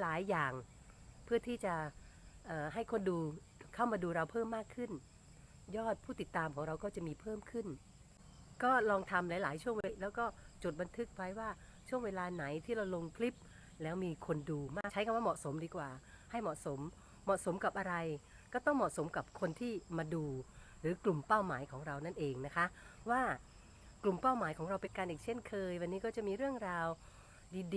หลายอย่าง เพื่อที่จะให้คนดูเข้ามาดูเราเพิ่มมากขึ้น ยอดผู้ติดตามของเราก็จะมีเพิ่มขึ้น ก็ลองทำหลาย ๆ ช่วงเวลาแล้วก็จดบันทึกไว้ว่าช่วงเวลาไหนที่เราลงคลิป แล้วมีคนดูมากใช้คำว่าเหมาะสมดีกว่า ให้เหมาะสมเหมาะสมกับอะไร ก็ต้องเหมาะสมกับคนที่มาดู หรือกลุ่มเป้าหมายของเรานั่นเองนะคะ ว่ากลุ่มเป้าหมายของเราเป็นการอีกเช่นเคย วันนี้ก็จะมีเรื่องราว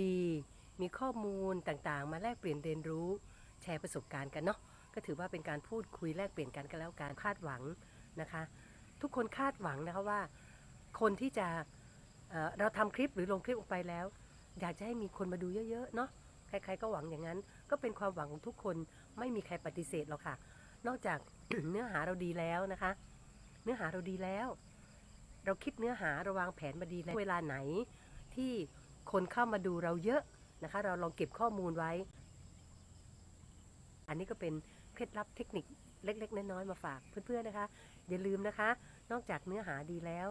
ดี ๆ มีข้อมูลต่างๆ มาแลกเปลี่ยนเรียนรู้แชร์ประสบการณ์กันเนาะก็ถือว่าเป็นการพูดคุยแลกเปลี่ยนกันก็แล้วการคาดหวังนะคะ ทุกคนคาดหวังนะคะว่า คนที่จะเเราทำคลิปหรือลงคลิปออกไปแล้ว อยากจะให้มีคนมาดูเยอะๆเนาะใครๆก็หวังอย่างนั้น ก็เป็นความหวังของทุกคนไม่มีใครปฏิเสธหรอกค่ะ นอกจากเนื้อหาเราดีแล้วนะคะ เนื้อหาเราดีแล้ว เราคิดเนื้อหาราวางแผนมาดีแล้วเวลาไหนที่คนเข้ามาดูเราเยอะ นะคะ เราลองเก็บข้อมูลไว้ อันนี้ก็เป็นเคล็ดลับเทคนิคเล็ก ๆ น้อยๆมาฝากเพื่อนๆนะคะ อย่าลืมนะคะ นอกจากเนื้อหาดีแล้ว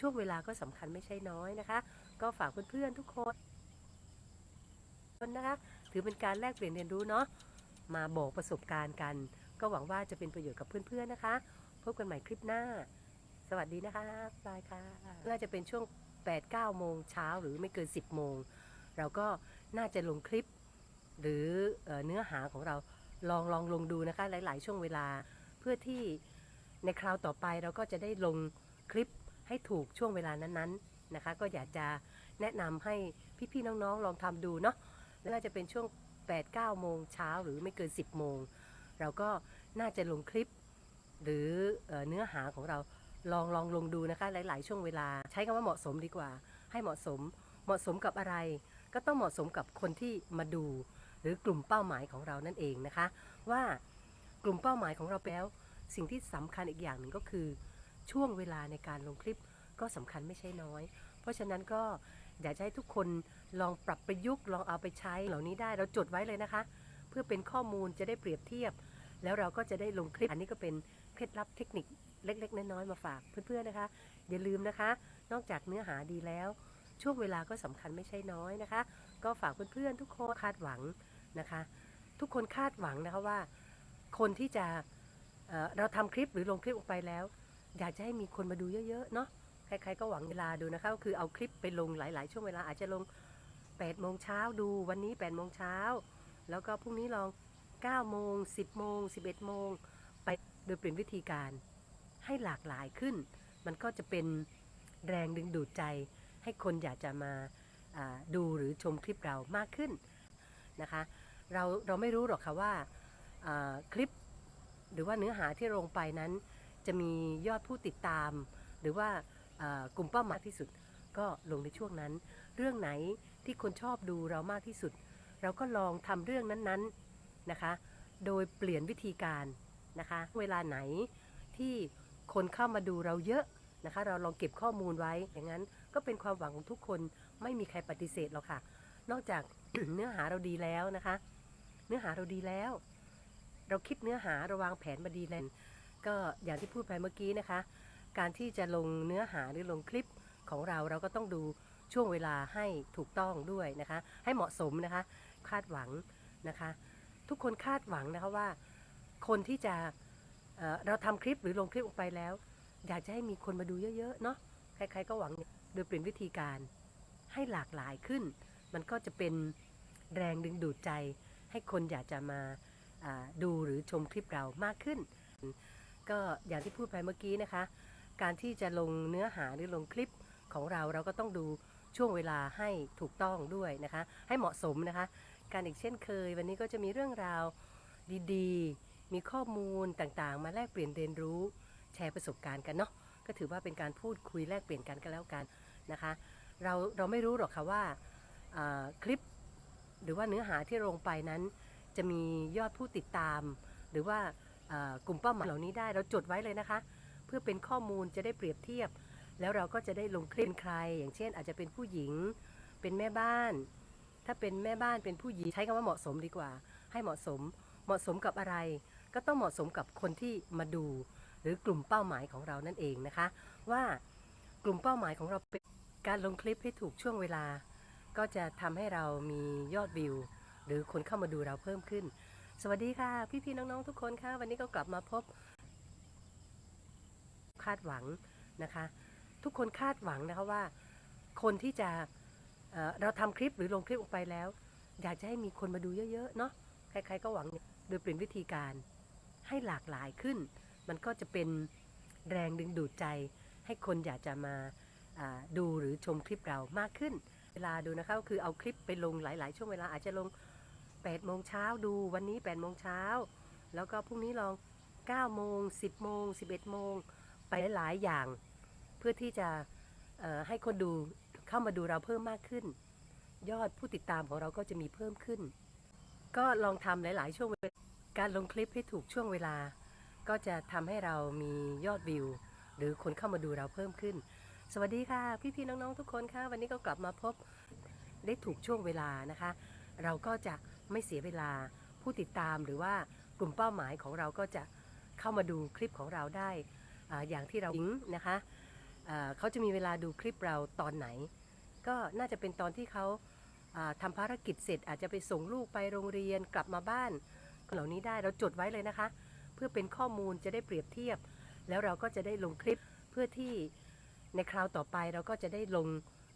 ช่วงเวลาก็สำคัญไม่ใช่น้อยนะคะ ก็ฝากเพื่อนๆทุกคนนะคะ ถือเป็นการแลกเปลี่ยนเรียนรู้เนาะมาบอกประสบการณ์กัน ก็หวังว่าจะเป็นประโยชน์กับเพื่อนๆนะคะ พบกันใหม่คลิปหน้า สวัสดีนะคะบายค่ะน่าจะเป็นช่วง 8-9 โมงเช้าหรือไม่เกิน 10 โมง เราก็ น่าจะลงคลิป หรือเออเนื้อหาของเราลองลองลงดูนะคะหลาย ๆ ช่วงเวลาเพื่อที่ในคราวต่อไปเราก็จะได้ลงคลิปให้ถูกช่วงเวลานั้น ๆนะคะ ก็อยากจะแนะนำให้พี่ๆน้องๆ ลองทำดูเนาะแล้วน่าจะเป็นช่วง 8-9 โมงเช้าหรือไม่เกิน 10 โมง เราก็น่าจะลงคลิป หรือเออเนื้อหาของเราลองลองลงดูนะคะหลาย ๆ ช่วงเวลา ใช้คำว่าเหมาะสมดีกว่า ให้เหมาะสมเหมาะสมกับอะไร ก็ต้องเหมาะสมกับคนที่มาดู หรือกลุ่มเป้าหมายของเรานั่นเองนะคะ ว่ากลุ่มเป้าหมายของเราแล้ว สิ่งที่สำคัญอีกอย่างหนึ่งก็คือ ช่วงเวลาในการลงคลิปก็สำคัญไม่ใช่น้อย เพราะฉะนั้นก็อยากจะให้ทุกคนลองปรับประยุกต์ลองเอาไปใช้เหล่านี้ได้เราจดไว้เลยนะคะ เพื่อเป็นข้อมูลจะได้เปรียบเทียบ แล้วเราก็จะได้ลงคลิปอันนี้ก็เป็นเคล็ดลับเทคนิคเล็ก ๆ น้อยๆมาฝากเพื่อนๆนะคะ อย่าลืมนะคะ นอกจากเนื้อหาดีแล้ว ช่วงเวลาก็สำคัญไม่ใช่น้อยนะคะ ก็ฝากเพื่อนๆทุกคนคาดหวังนะคะ ทุกคนคาดหวังนะคะว่า คนที่จะเเราทำคลิปหรือลงคลิปออกไปแล้ว อยากจะให้มีคนมาดูเยอะๆเนาะใครๆก็หวังเวลาดูนะคะก็คือเอาคลิปไปลงหลาย ๆ ช่วงเวลาอาจจะลง8โมงเช้าดูวันนี้8โมงเช้าแล้วก็พรุ่งนี้ลอง9โมง10โมง11โมงไปโดยเปลี่ยนวิธีการให้หลากหลายขึ้น มันก็จะเป็นแรงดึงดูดใจ ให้คนอยากจะมาดูหรือชมคลิปเรามากขึ้นนะคะ เราเราไม่รู้หรอกค่ะว่าคลิปหรือว่าเนื้อหาที่ลงไปนั้น จะมียอดผู้ติดตาม หรือว่าอ่ากลุ่มเป้าหมายที่สุด ก็ลงในช่วงนั้น เรื่องไหนที่คนชอบดูเรามากที่สุด เราก็ลองทำเรื่องนั้นๆนะคะ โดยเปลี่ยนวิธีการนะคะ เวลาไหนที่คนเข้ามาดูเราเยอะนะคะ เราลองเก็บข้อมูลไว้อย่างนั้น ก็เป็นความหวังของทุกคนไม่มีใครปฏิเสธหรอกค่ะ นอกจากเนื้อหาเราดีแล้วนะคะ เนื้อหาเราดีแล้ว เราคิดเนื้อหาราวางแผนมาดีแล้วก็อย่างที่พูดไปเมื่อกี้นะคะ การที่จะลงเนื้อหาหรือลงคลิปของเราเราก็ต้องดูช่วงเวลาให้ถูกต้องด้วยนะคะ ให้เหมาะสมนะคะ คาดหวังนะคะ ทุกคนคาดหวังนะคะว่า คนที่จะเเราทำคลิปหรือลงคลิปออกไปแล้ว อยากจะให้มีคนมาดูเยอะๆเนาะใครๆก็หวัง โดยเปลี่ยนวิธีการให้หลากหลายขึ้น มันก็จะเป็นแรงดึงดูดใจ ให้คนอยากจะมาดูหรือชมคลิปเรามากขึ้น ก็อย่างที่พูดไปเมื่อกี้นะคะ การที่จะลงเนื้อหาหรือลงคลิปของเราเราก็ต้องดูช่วงเวลาให้ถูกต้องด้วยนะคะ ให้เหมาะสมนะคะ การอีกเช่นเคย วันนี้ก็จะมีเรื่องราวดีๆ มีข้อมูลต่างๆ มาแลกเปลี่ยนเรียนรู้ แชร์ประสบการณ์กันเนาะก็ถือว่าเป็นการพูดคุยแลกเปลี่ยนกันก็แล้วกัน นะคะ เราเราไม่รู้หรอกค่ะว่าคลิปหรือว่าเนื้อหาที่ลงไปนั้น จะมียอดผู้ติดตาม หรือว่ากลุ่มเป้าหมายเหล่านี้ได้เราจดไว้เลยนะคะ เพื่อเป็นข้อมูลจะได้เปรียบเทียบ แล้วเราก็จะได้ลงคลิปใคร อย่างเช่น อาจจะเป็นผู้หญิงเป็นแม่บ้าน ถ้าเป็นแม่บ้านเป็นผู้หญิงใช้คำว่าเหมาะสมดีกว่า ให้เหมาะสมเหมาะสมกับอะไร ก็ต้องเหมาะสมกับคนที่มาดู หรือกลุ่มเป้าหมายของเรานั่นเองนะคะ ว่า กลุ่มเป้าหมายของเราเป็นการลงคลิปให้ถูกช่วงเวลา ก็จะทำให้เรามียอดวิว หรือคนเข้ามาดูเราเพิ่มขึ้น สวัสดีค่ะ พี่ๆน้องๆทุกคนค่ะ วันนี้ก็กลับมาพบ คาดหวังนะคะ ทุกคนคาดหวังนะคะว่า คนที่จะเเราทำคลิปหรือลงคลิปออกไปแล้ว อยากจะให้มีคนมาดูเยอะๆเนาะใครๆก็หวังโดยเปลี่ยนวิธีการให้หลากหลายขึ้น มันก็จะเป็นแรงดึงดูดใจ ให้คนอยากจะมาดูหรือชมคลิปเรามากขึ้น เวลาดูนะคะก็คือเอาคลิปไปลงหลาย ๆ ช่วงเวลาอาจจะลง8โมงเช้าดูวันนี้8โมงเช้าแล้วก็พรุ่งนี้ลอง9โมง10โมง11โมงไปหลาย ๆ อย่าง เพื่อที่จะให้คนดูเข้ามาดูเราเพิ่มมากขึ้น ยอดผู้ติดตามของเราก็จะมีเพิ่มขึ้น ก็ลองทำหลาย ๆ ช่วงเวลาการลงคลิปให้ถูกช่วงเวลา ก็จะทำให้เรามียอดวิว หรือคนเข้ามาดูเราเพิ่มขึ้น สวัสดีค่ะ พี่ๆน้องๆทุกคนค่ะ วันนี้ก็กลับมาพบได้ถูกช่วงเวลานะคะ เราก็จะไม่เสียเวลาผู้ติดตามหรือว่ากลุ่มเป้าหมายของเราก็จะเข้ามาดูคลิปของเราได้ออย่างที่เราหญิงนะคะเขาจะมีเวลาดูคลิปเราตอนไหน ก็น่าจะเป็นตอนที่เขาอ่าทำภารกิจเสร็จอาจจะไปส่งลูกไปโรงเรียนกลับมาบ้านเหล่านี้ได้เราจดไว้เลยนะคะ เพื่อเป็นข้อมูลจะได้เปรียบเทียบ แล้วเราก็จะได้ลงคลิปเพื่อที่ในคราวต่อไปเราก็จะได้ลง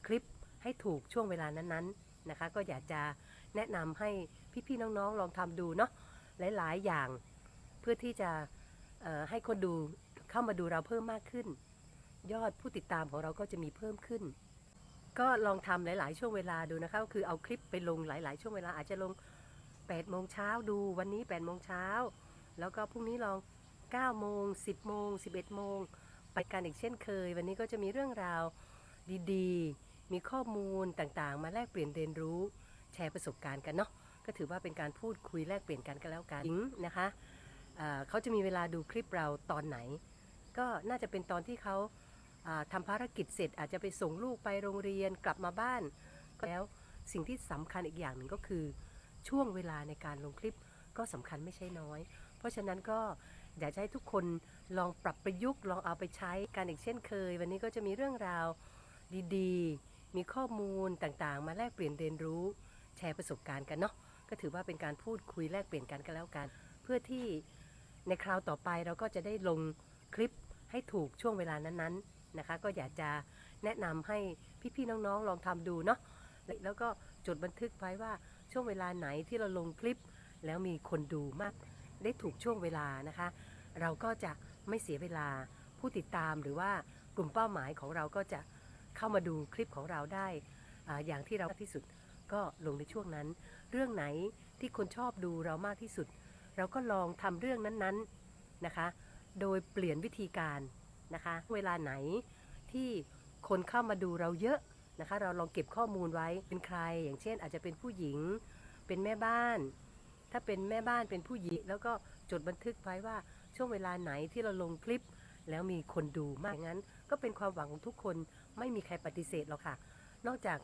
คลิปให้ถูกช่วงเวลานั้นๆนะคะ ก็อยากจะแนะนำให้พี่ๆน้องๆ ลองทำดูเนาะหลายๆอย่างเพื่อที่จะให้คนดูเข้ามาดูเราเพิ่มมากขึ้น ยอดผู้ติดตามของเราก็จะมีเพิ่มขึ้น ก็ลองทำหลาย ๆ ช่วงเวลาดูนะคะก็คือเอาคลิปไปลงหลาย ๆ ช่วงเวลาอาจจะลง8โมงเช้าดูวันนี้8โมงเช้าแล้วก็พรุ่งนี้ลอง 9 โมง 10 โมง 11 โมง ไปกันอีกเช่นเคย วันนี้ก็จะมีเรื่องราวดีๆ มีข้อมูลต่างๆ มาแลกเปลี่ยนเรียนรู้แชร์ประสบการณ์กันเนาะ ก็ถือว่าเป็นการพูดคุยแลกเปลี่ยนกันก็แล้วกันงนะคะเเขาจะมีเวลาดูคลิปเราตอนไหน ก็น่าจะเป็นตอนที่เขาอ่าทำภารกิจเสร็จอาจจะไปส่งลูกไปโรงเรียนกลับมาบ้าน แล้วสิ่งที่สำคัญอีกอย่างหนึ่งก็คือช่วงเวลาในการลงคลิปก็สำคัญไม่ใช่น้อย เพราะฉะนั้นก็ อยากจะให้ทุกคนลองปรับประยุกต์ลองเอาไปใช้กันอีกเช่นเคย วันนี้ก็จะมีเรื่องราวดีๆ มีข้อมูลต่างๆ มาแลกเปลี่ยนเรียนรู้ แชร์ประสบการณ์กันเนาะก็ถือว่าเป็นการพูดคุยแลกเปลี่ยนกันก็แล้วกัน เพื่อที่ในคราวต่อไปเราก็จะได้ลงคลิปให้ถูกช่วงเวลานั้นๆนะคะ ก็อยากจะแนะนำให้พี่ๆน้องๆลองทำดูเนาะแล้วก็จดบันทึกไว้ว่าช่วงเวลาไหนที่เราลงคลิปแล้วมีคนดูมาก ได้ถูกช่วงเวลานะคะ เราก็จะไม่เสียเวลาผู้ติดตามหรือว่ากลุ่มเป้าหมายของเราก็จะเข้ามาดูคลิปของเราได้ออย่างที่เราที่สุดก็ลงในช่วงนั้น เรื่องไหนที่คนชอบดูเรามากที่สุด เราก็ลองทำเรื่องนั้นๆนะคะ โดยเปลี่ยนวิธีการนะคะ เวลาไหนที่คนเข้ามาดูเราเยอะนะคะ เราลองเก็บข้อมูลไว้เป็นใคร อย่างเช่น อาจจะเป็นผู้หญิง เป็นแม่บ้าน ถ้าเป็นแม่บ้านเป็นผู้หญิงแล้วก็จดบันทึกไว้ว่าช่วงเวลาไหนที่เราลงคลิป แล้วมีคนดูมากอย่างนั้น ก็เป็นความหวังของทุกคนไม่มีใครปฏิเสธหรอกค่ะ นอกจาก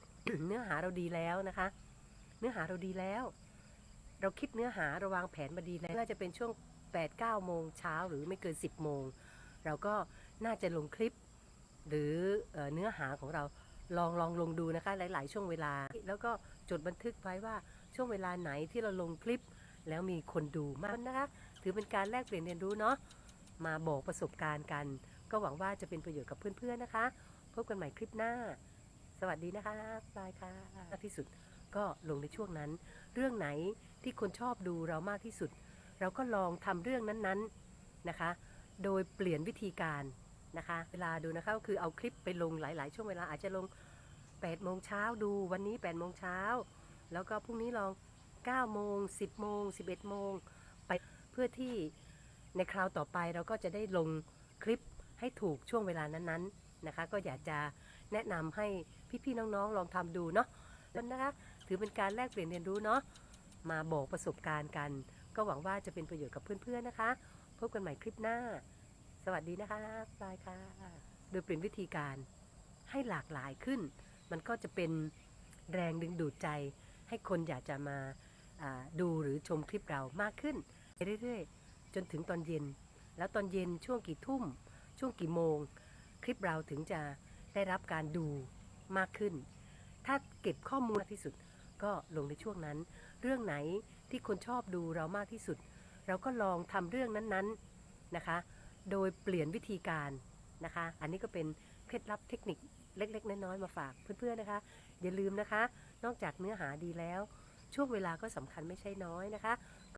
เนื้อหาเราดีแล้วนะคะ เนื้อหาเราดีแล้ว เราคิดเนื้อหาเราวางแผนมาดีแล้วน่าจะเป็นช่วง 8 9 โมงเช้าหรือไม่เกิน 10 โมง เราก็น่าจะลงคลิป หรือเนื้อหาของเราลองลองลงดูนะคะ หลาย ๆ ช่วงเวลา แล้วก็จดบันทึกไว้ว่าช่วงเวลาไหนที่เราลงคลิป แล้วมีคนดูมากนะคะ ถือเป็นการแลกเปลี่ยนเรียนรู้เนาะมาบอกประสบการณ์กัน ก็หวังว่าจะเป็นประโยชน์กับเพื่อนๆนะคะ พบกันใหม่คลิปหน้า สวัสดีนะคะบายค่ะที่สุดก็ลงในช่วงนั้น เรื่องไหนที่คนชอบดูเรามากที่สุด เราก็ลองทำเรื่องนั้นๆนะคะ โดยเปลี่ยนวิธีการนะคะ เวลาดูนะคะก็คือเอาคลิปไปลงหลาย ๆ ช่วงเวลาอาจจะลง8โมงเช้าดูวันนี้8โมงเช้าแล้วก็พรุ่งนี้ลอง 9โมง10โมง11โมงไปเพื่อที่ในคราวต่อไปเราก็จะได้ลงคลิปให้ถูกช่วงเวลานั้นๆนะคะ ก็อยากจะแนะนำให้พี่ๆน้องๆ ลองทำดูเนาะแล้วนะคะถือเป็นการแลกเปลี่ยนเรียนรู้เนาะมาบอกประสบการณ์กัน ก็หวังว่าจะเป็นประโยชน์กับเพื่อนๆนะคะ พบกันใหม่คลิปหน้า สวัสดีนะคะบายค่ะ โดยเปลี่ยนวิธีการให้หลากหลายขึ้น มันก็จะเป็นแรงดึงดูดใจให้คนอยากจะมาอ่า ดูหรือชมคลิปเรามากขึ้นเรื่อยๆ จนถึงตอนเย็น แล้วตอนเย็นช่วงกี่ทุ่ม ช่วงกี่โมง คลิปเราถึงจะได้รับการดูมากขึ้น ถ้าเก็บข้อมูลมากที่สุด ก็ลงในช่วงนั้น เรื่องไหนที่คนชอบดูเรามากที่สุด เราก็ลองทำเรื่องนั้นๆนะคะ โดยเปลี่ยนวิธีการนะคะ อันนี้ก็เป็นเคล็ดลับเทคนิคเล็ก ๆ น้อยๆมาฝากเพื่อนๆนะคะ อย่าลืมนะคะ นอกจากเนื้อหาดีแล้ว ช่วงเวลาก็สำคัญไม่ใช่น้อยนะคะ